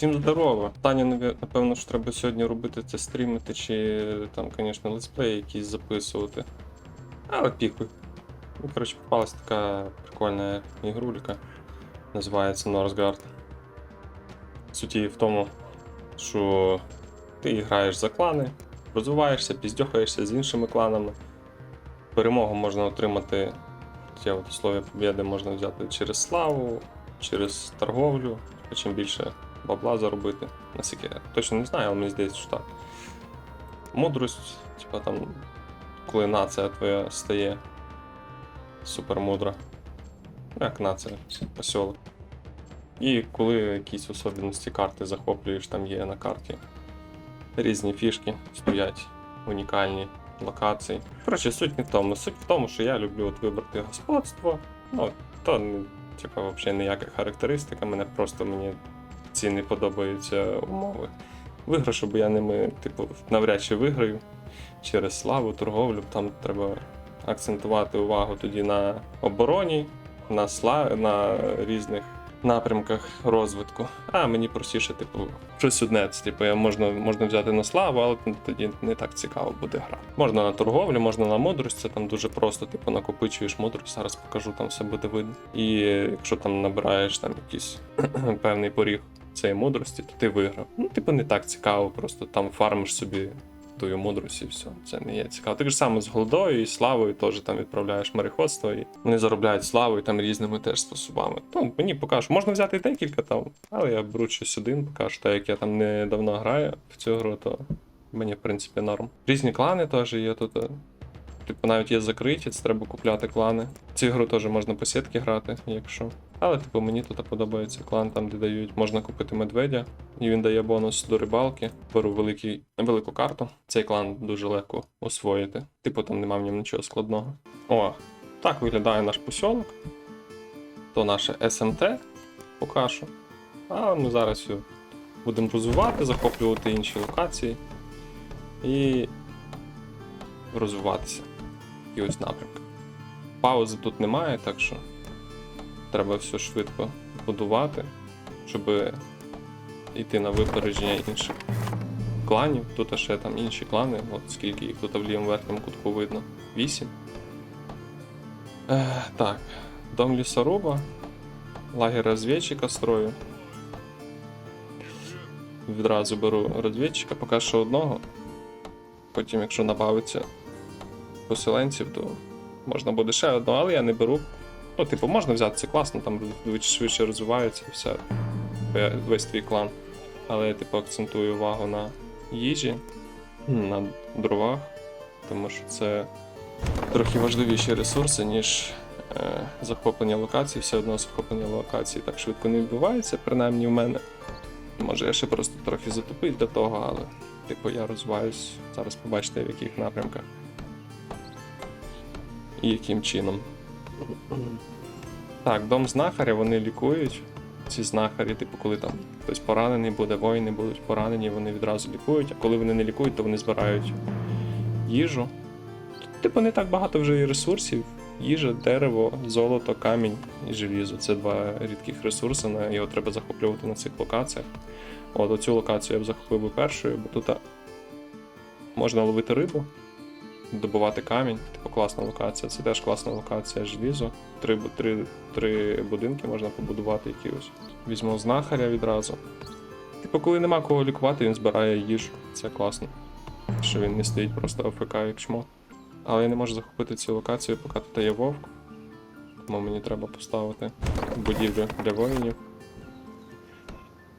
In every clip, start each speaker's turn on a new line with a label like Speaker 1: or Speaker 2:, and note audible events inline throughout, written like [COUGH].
Speaker 1: Всім здорово. Таня, напевно, що треба сьогодні робити це стрімити, чи там, звісно, летсплеї якісь записувати. Але піхуй. Ну, коротше, попалась така прикольна ігрулька. Називається Northgard. Суть її в тому, що ти граєш за клани, розвиваєшся, піздьохаєшся з іншими кланами. Перемогу можна отримати, я от условия побєди можна взяти через славу, через торговлю, чим більше бабла заробити. Наскільки я точно не знаю, але мені здається, що так. Мудрость, типа там, коли нація твоя стає супермудра. Ну, Як нація, посілок. І коли якісь особливості карти захоплюєш, там є на карті різні фішки, стоять унікальні локації. Коротше, суть не в тому. Суть в тому, що я люблю от вибрати господство. Ну, то типа, взагалі ніяка характеристика, мене просто мені ці не подобаються умови. Виграшу, бо я ними, типу, навряд чи виграю через славу, торговлю. Там треба акцентувати увагу тоді на обороні, на сла... на різних напрямках розвитку. А мені простіше, типу, щось одне. Типу, я можна, можна взяти на славу, але тоді не так цікаво буде гра. Можна на торговлю, можна на мудрость, це там дуже просто, типу, накопичуєш мудрость, зараз покажу, там все буде видно. І якщо там набираєш там якийсь [CLEARS THROAT] певний поріг цієї мудрості, то ти виграв. Ну, типу, не так цікаво, просто там фармиш собі тою мудрості, і все. Це не є цікаво. Так же саме з голдою і славою теж там відправляєш мореходство, і вони заробляють славу і там різними теж способами. Ну, мені поки що можна взяти декілька там, але я беру щось один, поки що, так як я там не давно граю в цю гру, то мені, в принципі, норм. Різні клани теж є тут. Типу, навіть є закриті, це треба купляти клани. Цю гру теж можна по сітки грати, якщо. Але, типу, мені тут подобається клан, там, де дають, можна купити медведя, і він дає бонус до рибалки. Беру великий, велику карту. Цей клан дуже легко освоїти. Типу, там нема в ньому нічого складного. О, так виглядає наш посілок. То наше СМТ поки що. А ми зараз його будемо розвивати, захоплювати інші локації і розвиватися в якихось напрямках. Паузи тут немає, так що треба все швидко будувати, щоб йти на випередження інших кланів. Тут ще там інші клани, от скільки їх тут в лівому верхньому кутку видно. Вісім. Е, так, дом лісоруба, лагерь розвідчика строю. Відразу беру розвідчика, поки що одного. Потім, якщо набавиться поселенців, то можна буде ще одного, але я не беру. Ну, типу, можна взяти це класно, там швидше розвивається все. Весь твій клан. Але я типу акцентую увагу на їжі, на дровах, тому що це трохи важливіші ресурси, ніж е, захоплення локацій. Все одно захоплення локацій так швидко не відбувається, принаймні в мене. Може, я ще просто трохи затупив для того, але типу я розвиваюсь. Зараз побачите в яких напрямках. І яким чином. Так, дом знахаря вони лікують. Ці знахарі, типу, коли там хтось поранений буде, воїни будуть поранені, вони відразу лікують, а коли вони не лікують, то вони збирають їжу. Тут, типу, не так багато вже і ресурсів. Їжа, дерево, золото, камінь і желізо. Це два рідких ресурси, на його треба захоплювати на цих локаціях. От оцю локацію я б захопив би першою, бо тут можна ловити рибу, добувати камінь, типу класна локація. Це теж класна локація желізо. Три, три, три будинки можна побудувати якісь. Візьму знахаря відразу. Типу, коли нема кого лікувати, він збирає їжу. Це класно. Що він не стоїть просто АФК як чмо. Але я не можу захопити цю локацію, поки тут є вовк. Тому мені треба поставити будівлю для воїнів.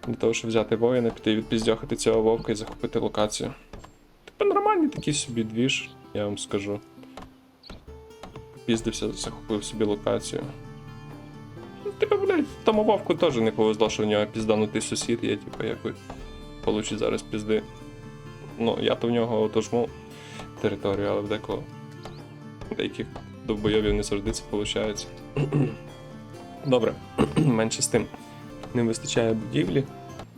Speaker 1: Для того, щоб взяти воїна, піти відпіздьохати цього вовка і захопити локацію. Типу нормальний такий собі двіж, я вам скажу. Піздився, захопив собі локацію. Ну, Типу, блядь, тому вовку теж не повезло, що в нього пізданутий сусід є, типу, як ви получить зараз пізди. Ну, я то в нього отожму територію, але в декого деяких довбойовів не завжди це виходить. [CLEARS THROAT] Добре, [CLEARS THROAT] менше з тим. Не вистачає будівлі.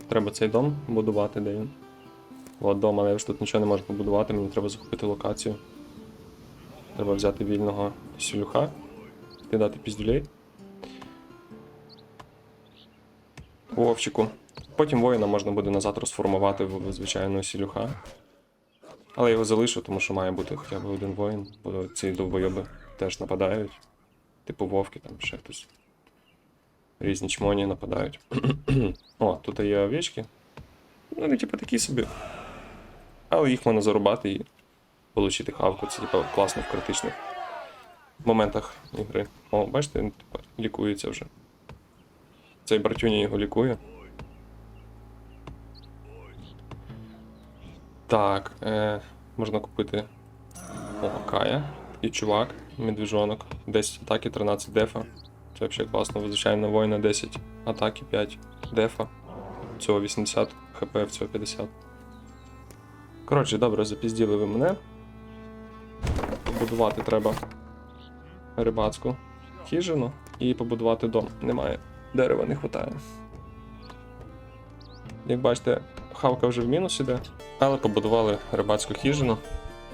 Speaker 1: Треба цей дом будувати, де він. От дом, але я ж тут нічого не можу побудувати, мені треба захопити локацію. Треба взяти вільного сюлюха, кидати піздюлей. Вовчику. Потім воїна можна буде назад розформувати в звичайного сілюха. Але я його залишу, тому що має бути хоча б один воїн, бо ці довбойоби теж нападають. Типу вовки, там ще хтось. Різні чмоні нападають. [CLEARS THROAT] О, тут є овечки. Ну, вони типу такі собі. Але їх можна зарубати і отримати хавку. Це типу класно в критичних моментах ігри. О, бачите, він тепер лікується вже. Цей братюня його лікує. Так, е, можна купити о, Кая і чувак, медвіжонок. 10 атаки, 13 дефа. Це взагалі класно. Звичайно, воїна 10 атаки, 5 дефа. Цього 80 хп, цього 50. Коротше, добре, запізділи ви мене. Побудувати треба рибацьку хижину і побудувати дом. Немає. Дерева не вистачає. Як бачите, хавка вже в мінус іде, але побудували рибацьку хижину.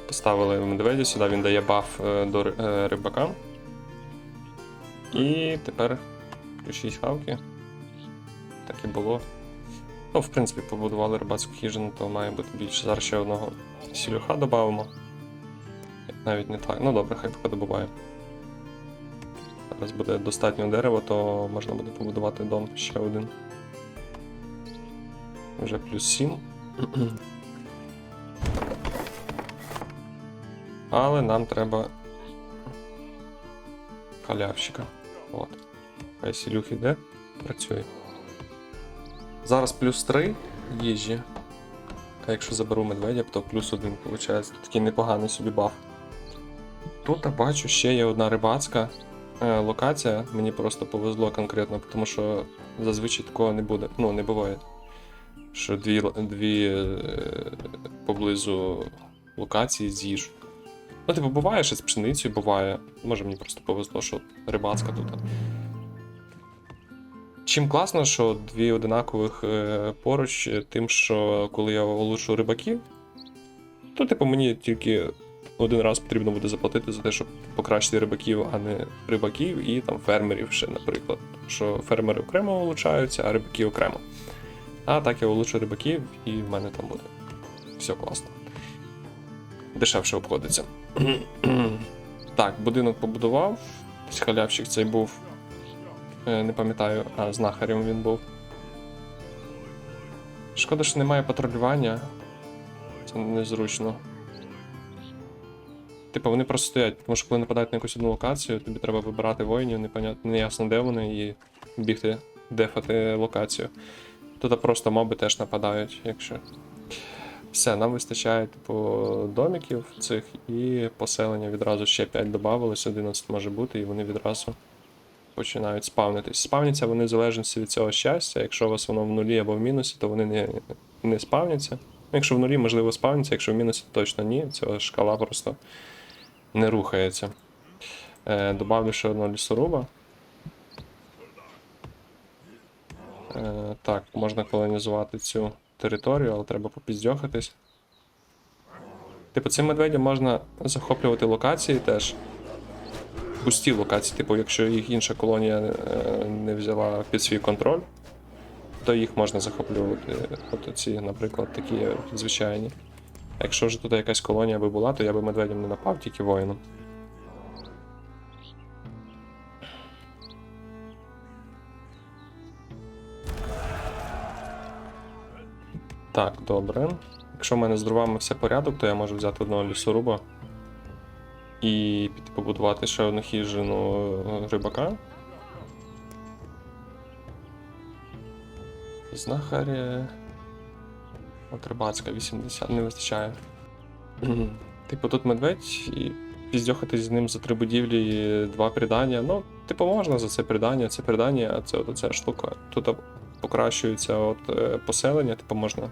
Speaker 1: Поставили медведя сюди, він дає баф е, до е. І тепер 6 хавки. Так і було. Ну, в принципі, побудували рибацьку хижину, то має бути більше. Зараз ще одного сілюха додамо. Навіть не так. Ну добре, хай поки добуває. Зараз буде достатньо дерева, то можна буде побудувати дом ще один. Вже плюс 7. Але нам треба халявщика. От. Хай сілюх іде, працює. Зараз плюс 3 їжі. А якщо заберу медведя, то плюс 1 виходить. Такий непоганий собі баф. Тут я бачу ще є одна рибацька е, локація. Мені просто повезло конкретно, тому що зазвичай такого не буде. Ну, не буває. Що дві, дві е, поблизу локації з їжу. Ну, типу, буває ще з пшеницею, буває. Може мені просто повезло, що рибацька тут. Чим класно, що дві одинакових е, поруч, е, тим, що коли я улучшу рибаків, то типу мені тільки один раз потрібно буде заплатити за те, щоб покращити рибаків, а не рибаків і там фермерів ще, наприклад. Що фермери окремо улучшаються, а рибаки окремо. А так я улучшу рибаків, і в мене там буде все класно. Дешевше обходиться. [CLEARS THROAT] так, будинок побудував. Халявщик цей був. Е, Не пам'ятаю, а знахарем він був. Шкода, що немає патрулювання. Це незручно. Типу, вони просто стоять, тому що коли нападають на якусь одну локацію, тобі треба вибирати воїнів, непонятно, неясно де вони, і бігти, дефати локацію. Тут просто моби теж нападають, якщо. Все, нам вистачає, типу, домиків цих і поселення відразу ще 5 додавалось, 11 може бути, і вони відразу починають спавнитись. Спавняться вони в залежності від цього щастя. Якщо у вас воно в нулі або в мінусі, то вони не, не спавняться. Ну, якщо в нулі, можливо, спавняться, якщо в мінусі, то точно ні. Ця шкала просто не рухається. Е, добавлю ще одного лісоруба. Е, так, можна колонізувати цю територію, але треба попіздьохатись. Типу, цим медведям можна захоплювати локації теж. Пусті локації, типу, якщо їх інша колонія е, не взяла під свій контроль, то їх можна захоплювати. От ці, наприклад, такі звичайні. Якщо ж тут якась колонія би була, то я би медведям не напав, тільки воїном. Так, добре. Якщо в мене з дровами все порядок, то я можу взяти одного лісоруба і піти побудувати ще одну хижину е, рибака. Знахарі. От рибацька 80 не вистачає. типу, тут медведь і піздьохати з ним за три будівлі два придання. Ну, типу, можна за це придання, це придання, а це от ця штука. Тут покращується от е, поселення, типу можна.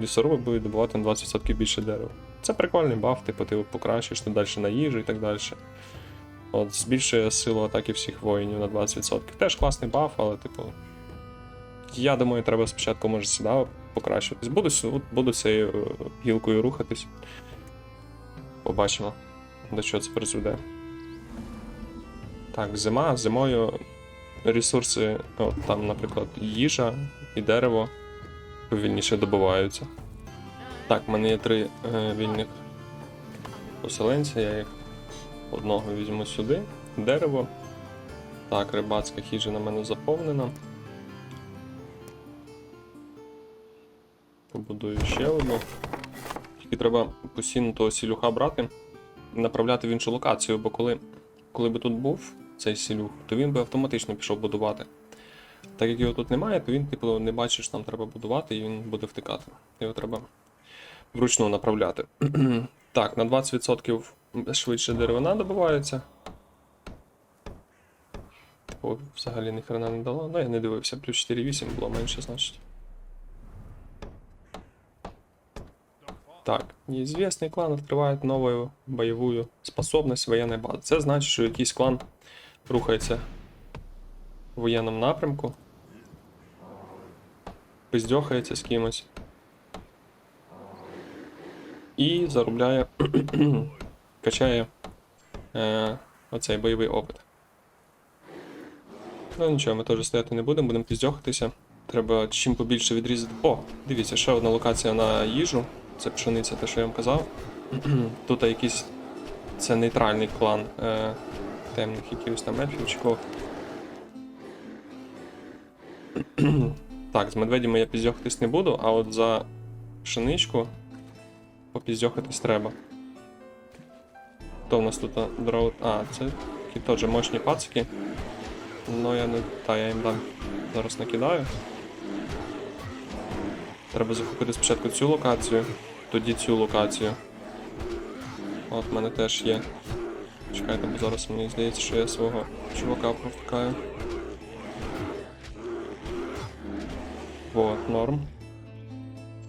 Speaker 1: Лісоруби будуть добувати на 20% більше дерева. Це прикольний баф, типу ти покращуєш там далі на їжу і так далі. От, збільшує силу атаки всіх воїнів на 20%. Теж класний баф, але, типу. Я думаю, треба спочатку може сюди покращуватись. Буду, буду цією е, гілкою рухатись. Побачимо, до чого це призведе. Так, зима. Зимою ресурси, от, там, наприклад, їжа і дерево повільніше добуваються. Так, в мене є три е, вільних поселенця, я їх одного візьму сюди. Дерево. Так, рибацька хижина в мене заповнена. Побудую ще одну. Тільки треба постійно того сілюха брати і направляти в іншу локацію, бо коли, коли би тут був цей сілюх, то він би автоматично пішов будувати. Так як його тут немає, то він, типу, не бачиш, там треба будувати, і він буде втикати. Його треба вручну направляти. [CLEARS THROAT] так, на 20% швидше деревина добувається. Типу, взагалі ні хрена не дало. Ну, я не дивився, плюс 4,8 було менше, значить. Так, неизвестный клан открывает новую бойову способность воєнної бази. Це значить, що якийсь клан рухається в воєнному напрямку. Пиздьохається з кимось. І заробляє. [CLEARS THROAT] качає е, оцей бойовий опит. Ну нічого, ми теж стояти не будемо, будемо піздьохатися. Треба чим побільше відрізати. О, дивіться, ще одна локація на їжу. Це пшениця, те, що я вам казав. [CLEARS THROAT] Тут якийсь. Це нейтральний клан е, темних якихось там ельфів чи кого. [CLEARS THROAT] так, з медведями я піздьохатись не буду, а от за пшеничку попіздьохатись треба. Хто в нас тут дров. А, це такі теж мощні пацики. Ну я не. Та, я їм дам. Зараз накидаю. Треба захопити спочатку цю локацію, тоді цю локацію. От в мене теж є. Чекайте, бо зараз мені здається, що я свого чувака провтикаю. Вот, норм.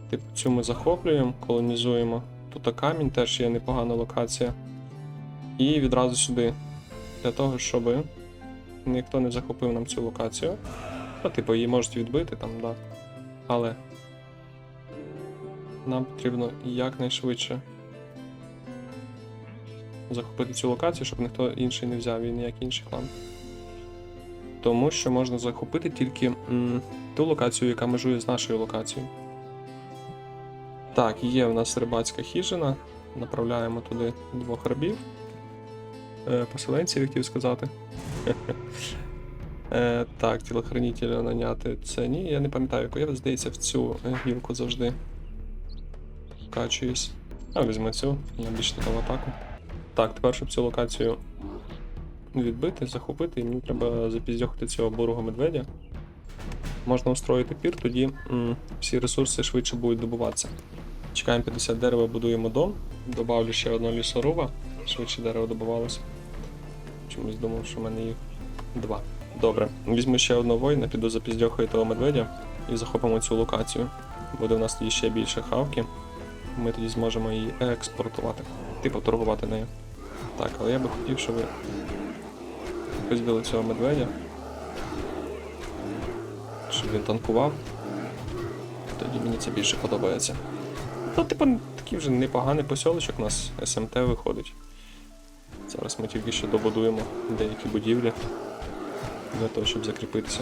Speaker 1: Типу цю ми захоплюємо, колонізуємо. Тут камінь теж є непогана локація. І відразу сюди. Для того, щоб ніхто не захопив нам цю локацію. Ну, типу, її можуть відбити там, да. Але нам потрібно якнайшвидше захопити цю локацію, щоб ніхто інший не взяв і ніякий інший клан. Тому що можна захопити тільки м, ту локацію, яка межує з нашою локацією. Так, є в нас рибацька хижина. Направляємо туди двох рабів. Е, поселенців, хотів сказати. [LAUGHS] Е, так, тілохранителя наняти це ні. Я не пам'ятаю, яку я здається в цю е, гілку завжди вкачуюсь. А, візьму цю, я більше така в атаку. Так, тепер, щоб цю локацію відбити, захопити, і мені треба запіздьохати цього бурого медведя. Можна устроїти пір, тоді м, всі ресурси швидше будуть добуватися. Чекаємо 50 дерева, будуємо дом. Добавлю ще одного лісоруба, швидше дерево добувалося. Чомусь думав, що в мене їх два. Добре, візьму ще одного воїна, піду запіздьохаю того медведя і захопимо цю локацію. Буде в нас тоді ще більше хавки. Ми тоді зможемо її експортувати. Типу торгувати нею. Так, але я би хотів, щоб ви пиздили цього медведя. Щоб він танкував. Тоді мені це більше подобається. Ну, типу, такий вже непоганий посьолочок у нас СМТ виходить. Зараз ми тільки ще добудуємо деякі будівлі для того, щоб закріпитися.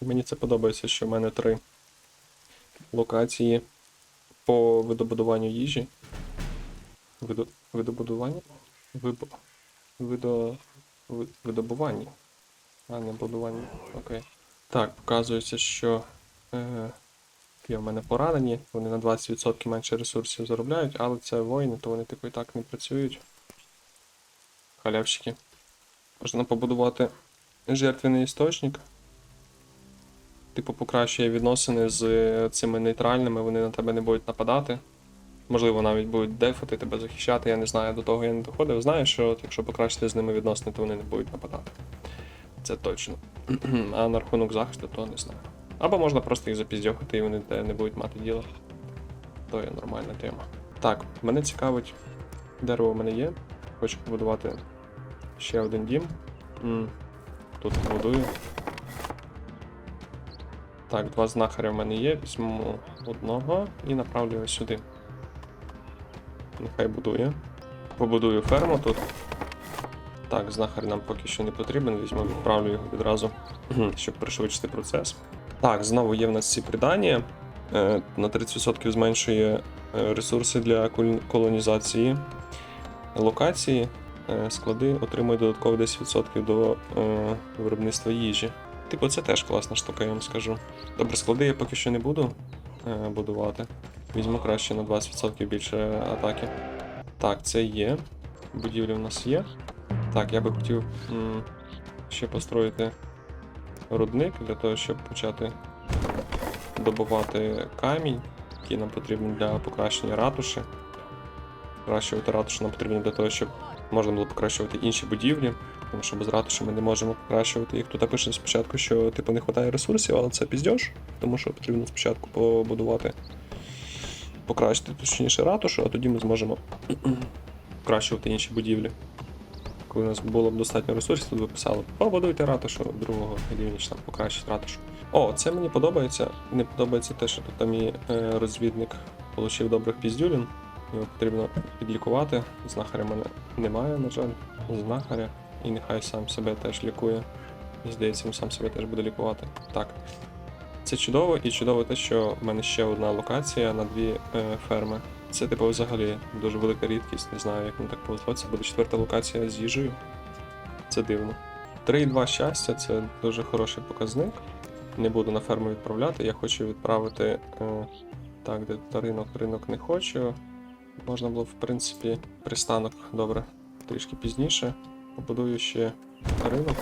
Speaker 1: Мені це подобається, що в мене три локації по видобудуванню їжі. Видо... Видобудування? Видо... Ви- Видобування. А, не будування. Окей. Так, показується, що е, є в мене поранені, вони на 20% менше ресурсів заробляють, але це воїни, то вони типу і так не працюють. Халявщики. Можна побудувати жертвений істочник. Типу, покращує відносини з е, цими нейтральними, вони на тебе не будуть нападати. Можливо, навіть будуть дефати, тебе захищати, я не знаю, до того я не доходив. Знаю, що якщо покращити з ними відносини, то вони не будуть нападати. Це точно. [CLEARS THROAT] а на рахунок захисту, то не знаю. Або можна просто їх запіздьохати і вони не будуть мати діло. То є нормальна тема. Так, мене цікавить. Дерево в мене є. Хочу побудувати ще один дім. Тут будую. Так, два знахаря в мене є. Візьму одного і направлю його сюди. Нехай будує. Побудую ферму тут. Так, знахар нам поки що не потрібен, візьму, відправлю його відразу, [CLEARS THROAT] щоб пришвидшити процес. Так, знову є в нас ці придання. Е, на 30% зменшує е, ресурси для колонізації локації. Е, склади отримують додатково 10% до виробництва їжі. Типу, це теж класна штука, я вам скажу. Добре, склади я поки що не буду будувати. Візьму краще на 20% більше атаки. Так, це є. Будівлі в нас є. Так, я би хотів м, ще построїти рудник для того, щоб почати добувати камінь, який нам потрібен для покращення ратуші. Покращувати ратушу нам потрібно для того, щоб можна було покращувати інші будівлі, тому що без ратуші ми не можемо покращувати їх. Тут пише спочатку, що типу не вистачає ресурсів, але це піздьош, тому що потрібно спочатку побудувати, покращити точніше ратушу, а тоді ми зможемо [CLEARS THROAT] покращувати інші будівлі. Коли у нас було б достатньо ресурсів, тут ви писали, побудуйте ратушу другого рівня, там покращити ратушу. О, це мені подобається. Не подобається те, що тут там і е, розвідник отримав добрих піздюлін. Його потрібно підлікувати. Знахаря в мене немає, на жаль. Знахаря. І нехай сам себе теж лікує. Здається, він сам себе теж буде лікувати. Так. Це чудово, і чудово те, що в мене ще одна локація на дві е, ферми. Це, типу, взагалі дуже велика рідкість, не знаю, як воно так повезло. Це буде четверта локація з їжею. Це дивно. 3,2 щастя це дуже хороший показник. Не буду на ферму відправляти, я хочу відправити. Е, так, де ринок, ринок не хочу. Можна було, в принципі, пристанок добре трішки пізніше. Побудую ще ринок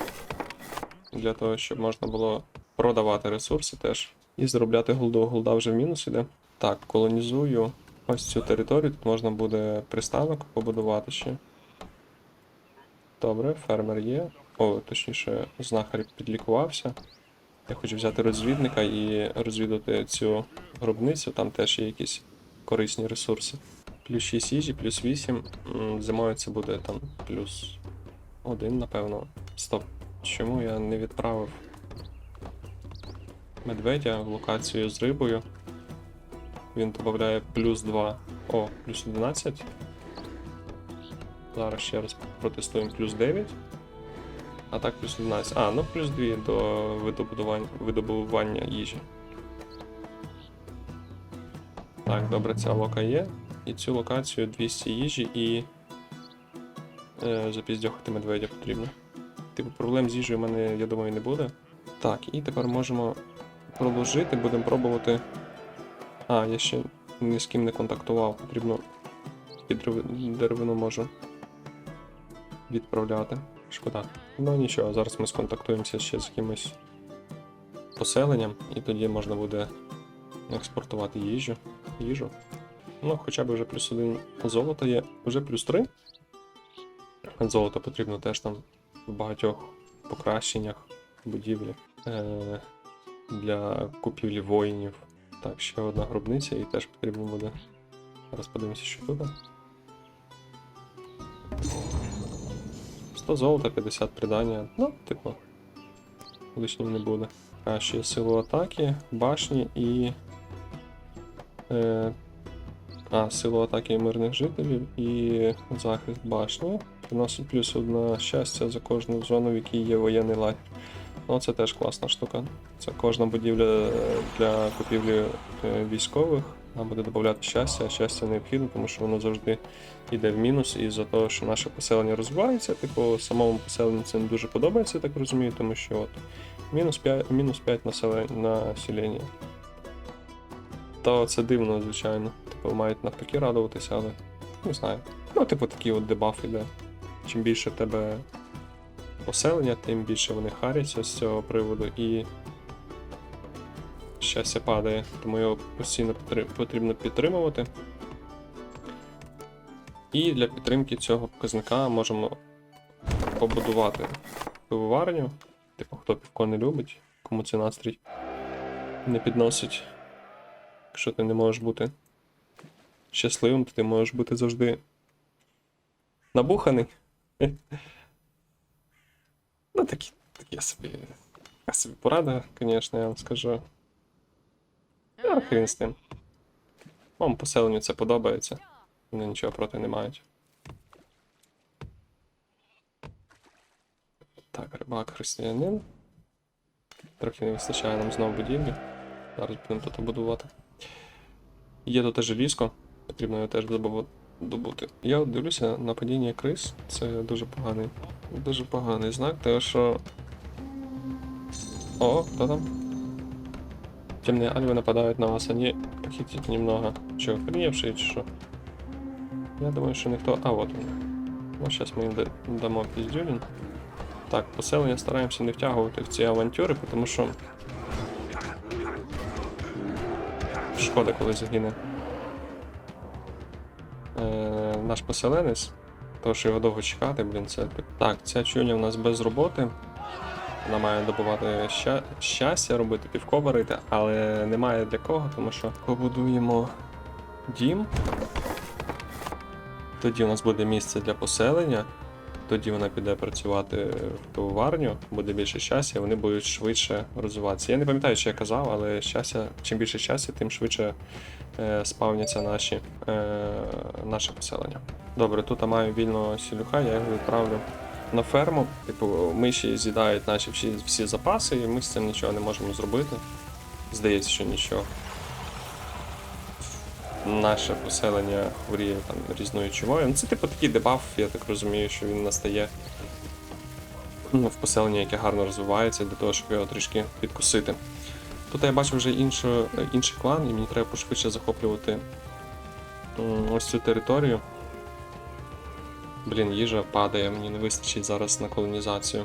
Speaker 1: для того, щоб можна було продавати ресурси теж і заробляти голду. Голда вже в мінус іде. Так, колонізую ось цю територію. Тут можна буде пристанок побудувати ще. Добре, фермер є. О, точніше, знахар підлікувався. Я хочу взяти розвідника і розвідати цю гробницю, там теж є якісь корисні ресурси. Плюс 6 їжі, плюс 8. Зимою це буде там плюс 1, напевно. Стоп. Чому я не відправив медведя в локацію з рибою? Він додає плюс 2. О, плюс 11. Зараз ще раз протестуємо плюс 9. А так плюс 11. А, ну плюс 2 до видобування їжі. Так, добре, ця лока є. І цю локацію 200 їжі і. Е, запіздьохати медведя потрібно. Типу проблем з їжею в мене, я думаю, не буде. Так, і тепер можемо проложити, будемо пробувати. А, я ще ні з ким не контактував, потрібно під деревину можу відправляти. Шкода. Ну нічого, зараз ми сконтактуємося ще з якимось поселенням, і тоді можна буде експортувати їжу. їжу. Ну, хоча б вже плюс один золото є, вже плюс три. Золото потрібно теж там в багатьох покращеннях будівлі е- для купівлі воїнів. Так, ще одна гробниця і теж потрібно буде. Зараз подивимося, що тут. 100 золота, 50 придання. Ну, типу, лишнім не буде. А ще є силу атаки, башні і. Е, а, силу атаки мирних жителів і захист башні. Приносить плюс одне щастя за кожну зону, в якій є воєнний лагерь. Ну, це теж класна штука. Це кожна будівля е, для купівлі е, військових. Нам буде додати щастя, а щастя необхідно, тому що воно завжди йде в мінус із-за того, що наше поселення розвивається. Типу, самому поселенню це не дуже подобається, я так розумію, тому що от мінус 5, мінус 5 населення, населення. То це дивно, звичайно. Типу, мають навпаки радуватися, але не знаю. Ну, типу, такий от дебаф іде. Чим більше тебе поселення, тим більше вони харяться з цього приводу і щастя падає, тому його постійно потрібно підтримувати. І для підтримки цього показника можемо побудувати пивоварню. Типу, хто півко не любить, кому це настрій не підносить. Якщо ти не можеш бути щасливим, то ти можеш бути завжди набуханий. Ну, такі, такі собі, така собі порада, звісно, я вам скажу. Я хрін з тим. Вам поселенню це подобається. Вони нічого проти не мають. Так, рибак християнин. Трохи не вистачає нам знову будівлі. Зараз будемо тут будувати. Є тут теж ліжко, потрібно його теж добу- добути. Я дивлюся на падіння крис. Це дуже поганий. Дуже поганий знак, тому що. О, хто там? Темные альвы нападают на вас, они похитить немного. Че, охреневшие чи що? Я думаю, що ніхто. А, вот він. Ну, зараз ми їм дамо піздюлін. Так, поселення стараємося не втягувати в ці авантюри, тому що. Шкода, коли загине. Е, наш поселенець. Тому що його довго чекати, блін, це. Так, ця чуня у нас без роботи. Вона має добувати ща... щастя, робити півко варити, але немає для кого, тому що побудуємо дім. Тоді у нас буде місце для поселення. Тоді вона піде працювати в пивоварню, буде більше щастя, вони будуть швидше розвиватися. Я не пам'ятаю, що я казав, але щастя, чим більше щастя, тим швидше е, спавняться наші, е, наше поселення. Добре, тут я маю вільного сілюха, я його відправлю на ферму. Типу, миші з'їдають наші всі, всі запаси, і ми з цим нічого не можемо зробити. Здається, що нічого. Наше поселення хворіє там різною чумою. Ну, це типу такий дебаф, я так розумію, що він настає ну, в поселенні, яке гарно розвивається, для того, щоб його трішки підкусити. Тут я бачу вже іншу, інший клан, і мені треба пошвидше захоплювати ось цю територію. Блін, їжа падає, мені не вистачить зараз на колонізацію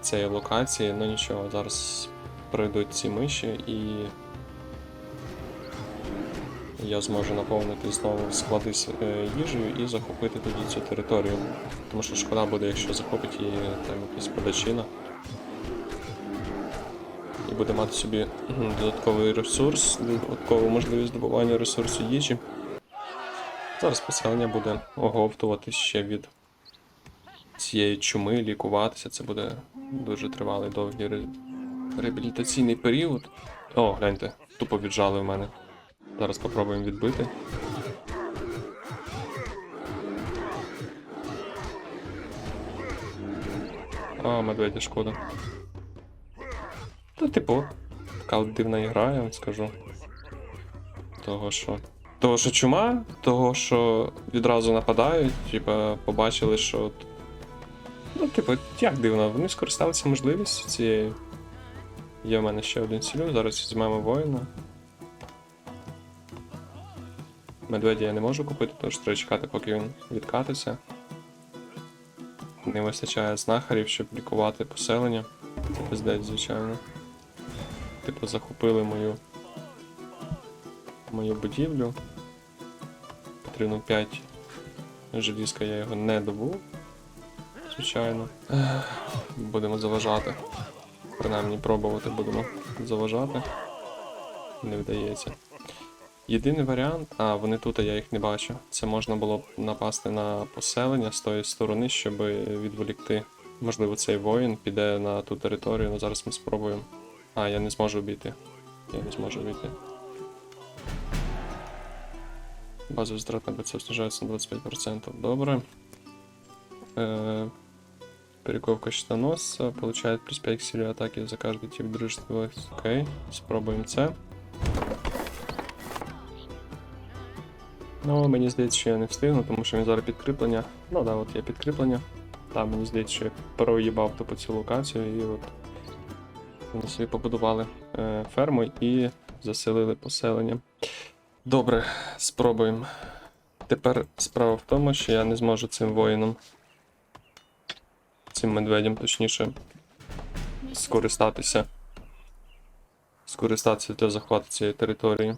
Speaker 1: цієї локації, ну нічого, зараз пройдуть ці миші і я зможу наповнити знову склади з е, їжею і захопити тоді цю територію. Тому що шкода буде, якщо захопить її там якийсь подачина. І буде мати собі додатковий ресурс, додаткову можливість здобування ресурсу їжі. Зараз поселення буде оговтуватись ще від цієї чуми, лікуватися. Це буде дуже тривалий довгий ре- реабілітаційний період. О, гляньте, тупо віджали в мене. Зараз попробуємо відбити. А, медведя шкода. Та типу, така от дивна ігра, я вам скажу. Того що. Того, що чума, того, що відразу нападають, типа, побачили, що. от- Ну, типу, як дивно, вони скористалися можливістю цією. Є в мене ще один сілю, зараз візьмемо воїна. Медведя я не можу купити, тож треба чекати, поки він відкатиться. Не вистачає знахарів, щоб лікувати поселення. Це пиздець, звичайно. Типу, захопили мою. мою будівлю. Потрібно 5 желізка, я його не добув. Звичайно. Будемо заважати. Принаймні пробувати будемо заважати. Не вдається. Єдиний варіант, а вони тут, а я їх не бачу. Це можна було б напасти на поселення з тої сторони, щоб відволікти. Можливо, цей воїн піде на ту територію, але зараз ми спробуємо. А, я не зможу обійти. Я не зможу обійти. Базовий затрат на БЦ снижается на 25%. Добре. Э, перековка щитоносца получает плюс 5 к силе атаки за каждый тип дружественных. Окей, спробуємо це. Ну, мені здається, що я не встигну, тому що він зараз підкріплення. Ну да, от є підкріплення. Там мені здається, що я проїбав тупо цю локацію і от вони собі побудували е, ферму і заселили поселення. Добре, спробуємо. Тепер справа в тому, що я не зможу цим воїном, цим медведем, точніше, скористатися. Скористатися для захвату цієї території.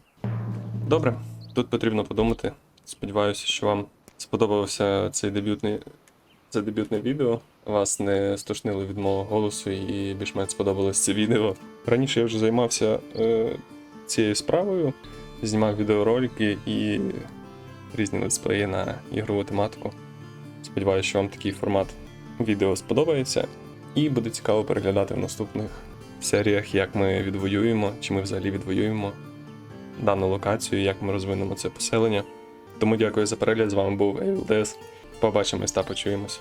Speaker 1: Добре, тут потрібно подумати. Сподіваюся, що вам сподобався цей дебютний, це дебютне відео. Вас не стошнило від мого голосу і більш-менш сподобалось це відео. Раніше я вже займався е, цією справою, знімав відеоролики і різні летсплеї на ігрову тематику. Сподіваюся, що вам такий формат відео сподобається, і буде цікаво переглядати в наступних серіях, як ми відвоюємо, чи ми взагалі відвоюємо дану локацію, як ми розвинемо це поселення. Тому дякую за перегляд. З вами був Ейвілдес. Побачимось та почуємось.